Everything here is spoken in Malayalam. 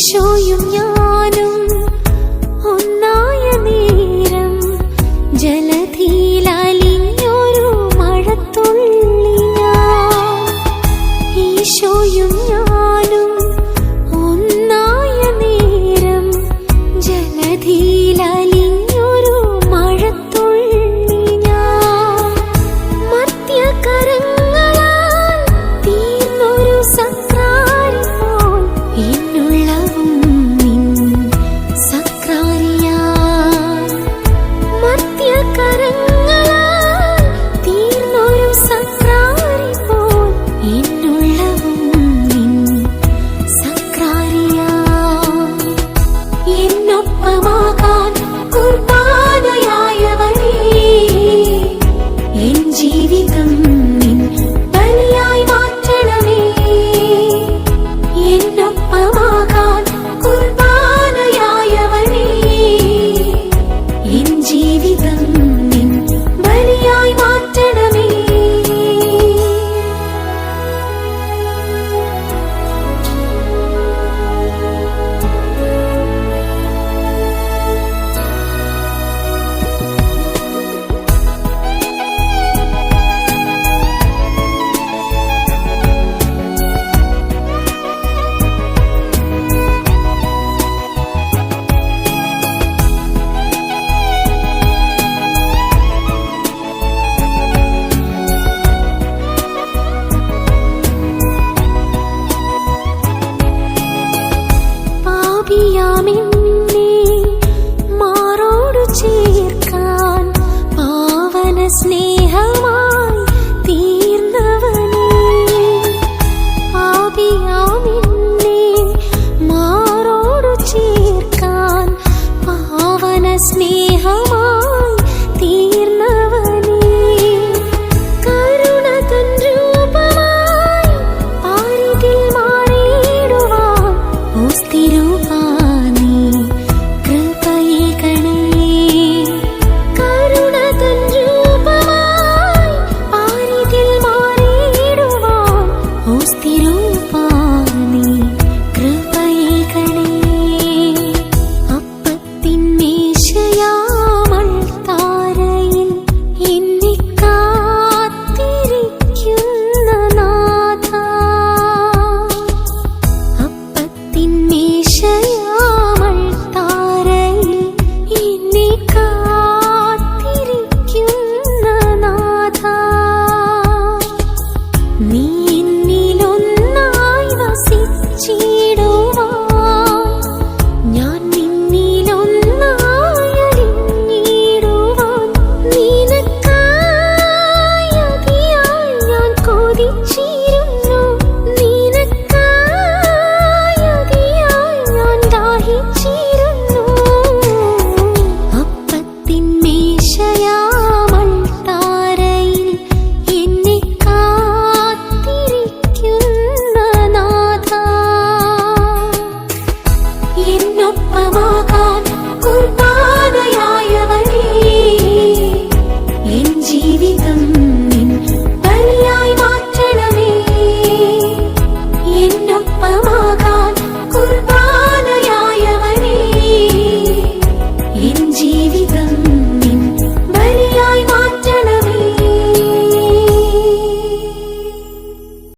ഈശോയും ഞാനും ഒന്നായ നേരം ജലധീലലിഞ്ഞൊരു മഴത്തുള്ളി ഈശോയും ഞാനും ഒന്നായ നേരം ജലധീ coming